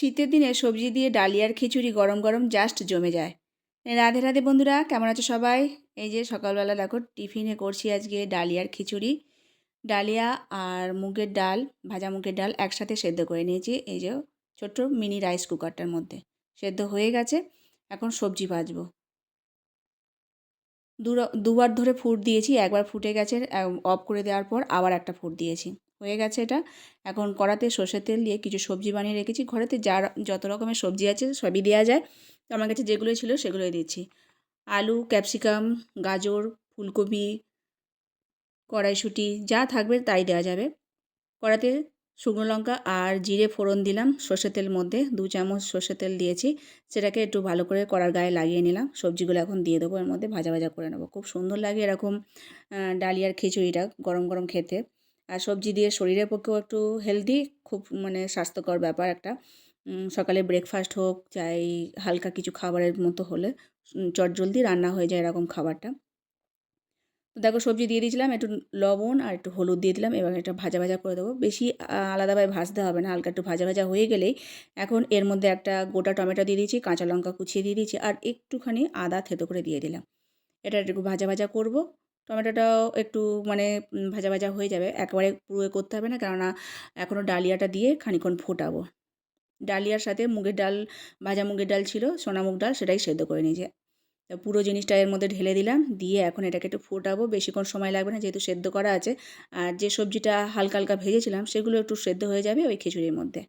শীতের দিনে সবজি দিয়ে ডালিয়ার খিচুড়ি গরম গরম জাস্ট জমে যায়। রাধে রাধে বন্ধুরা, কেমন আছো সবাই? এই যে সকালবেলা দেখো, টিফিনে করছি আজকে ডালিয়ার খিচুড়ি। ডালিয়া আর মুগের ডাল, ভাজা মুগের ডাল একসাথে সেদ্ধ করে নিয়েছি, এই যে ছোট্ট মিনি রাইস কুকারটার মধ্যে। সেদ্ধ হয়ে গেছে, এখন সবজি ভাজবো। দুবার ধরে ফুট দিয়েছি, একবার ফুটে গেছে অফ করে দেওয়ার পর আবার একটা ফুট দিয়েছি। হয়ে গেছে এটা। এখন কড়াতে সর্ষের তেল দিয়ে কিছু সবজি বানিয়ে রেখেছি। ঘরেতে যা যত রকমের সবজি আছে সবই দেওয়া যায়। তো আমার কাছে যেগুলো ছিল সেগুলোই দিচ্ছি। আলু, ক্যাপসিকাম, গাজর, ফুলকপি, কড়াইশুঁটি, যা থাকবে তাই দেওয়া যাবে। কড়াতে শুকনো লঙ্কা আর জিরে ফোড়ন দিলাম। সর্ষের তেল মধ্যে দু চামচ সর্ষের তেল দিয়েছি। সেটাকে একটু ভালো করে কড়ার গায়ে লাগিয়ে নিলাম। সবজিগুলো এখন দিয়ে দেবো। এর মধ্যে ভাজা ভাজা করে নেব। খুব সুন্দর লাগে এরকম ডালিয়ার খিচুড়িটা গরম গরম খেতে। আর সবজি দিয়ে শরীরের পক্ষেও একটু হেলদি খুব মানে স্বাস্থ্যকর ব্যাপার একটা। সকালে ব্রেকফাস্ট হোক, চাই হালকা কিছু খাবারের মতো হলে চটজলদি রান্না হয়ে যায় এরকম খাবারটা। তো দেখো সবজি দিয়ে দিয়েছিলাম, একটু লবণ আর একটু হলুদ দিয়ে দিলাম, এবার একটা ভাজা ভাজা করে দেবো। বেশি আলাদাভাবে ভাজতে হবে না, হালকা একটু ভাজা ভাজা হয়ে গেলেই এখন এর মধ্যে একটা গোটা টমেটো দিয়ে দিয়েছি, কাঁচা লঙ্কা কুচিয়ে দিয়ে দিয়েছি, আর একটুখানি আদা থেতো করে দিয়ে দিলাম। এটা একটু ভাজা ভাজা করব টমেটোটাও একটু মানে ভাজা ভাজা হয়ে যাবে। একবারে পুরো করতে হবে না, কেননা এখনও ডালিয়াটা দিয়ে খানিক্ষণ ফোটাবো। ডালিয়ার সাথে মুগের ডাল, ভাজা মুগের ডাল ছিল, সোনা মুগ ডাল সেটাই সেদ্ধ করে নিয়েছে। পুরো জিনিসটা এর মধ্যে ঢেলে দিলাম, দিয়ে এখন এটাকে একটু ফোটাবো। বেশিক্ষণ সময় লাগবে না, যেহেতু সেদ্ধ করা আছে। আর যে সবজিটা হালকা হালকা ভেজেছিলাম, সেগুলো একটু সেদ্ধ হয়ে যাবে ওই খিচুড়ির মধ্যে।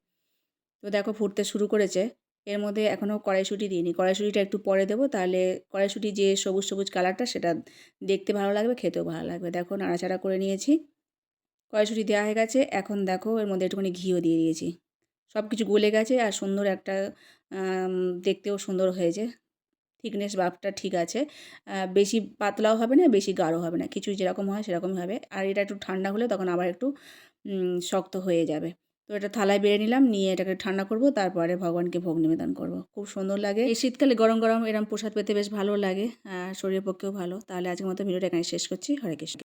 তো দেখো, ফুটতে শুরু করেছে। এর মধ্যে এখনও কড়াইশুঁটি দিইনি। কড়াইশুঁটিটা একটু পরে দেবো, তাহলে কড়াইশুঁটি যে সবুজ সবুজ কালারটা সেটা দেখতে ভালো লাগবে, খেতেও ভালো লাগবে। দেখো, নাড়াচাড়া করে নিয়েছি। কড়াইশুঁটি দেওয়া হয়ে গেছে। এখন দেখো, এর মধ্যে একটুখানি ঘিও দিয়ে দিয়েছি। সব কিছু গলে গেছে আর সুন্দর একটা দেখতেও সুন্দর হয়েছে। থিকনেস বাপটা ঠিক আছে। বেশি পাতলাও হবে না, বেশি গাঢ় হবে না। কিছু যেরকম হয় সেরকমই হবে। আর এটা একটু ঠান্ডা হলে তখন আবার একটু শক্ত হয়ে যাবে। তো এটা থালায় বেড়ে নিলাম, নিয়ে এটাকে ঠান্ডা করব, তারপরে ভগবানকে ভোগ নিবেদন করব। খুব সুন্দর লাগে। এই শীতকালে গরম গরম এরম প্রসাদ পেতে বেশ ভালো লাগে শরীরের পক্ষেও ভালো। তাহলে আজকের মতো ভিডিওটা এখানে শেষ করছি। হরে কৃষ্ণ।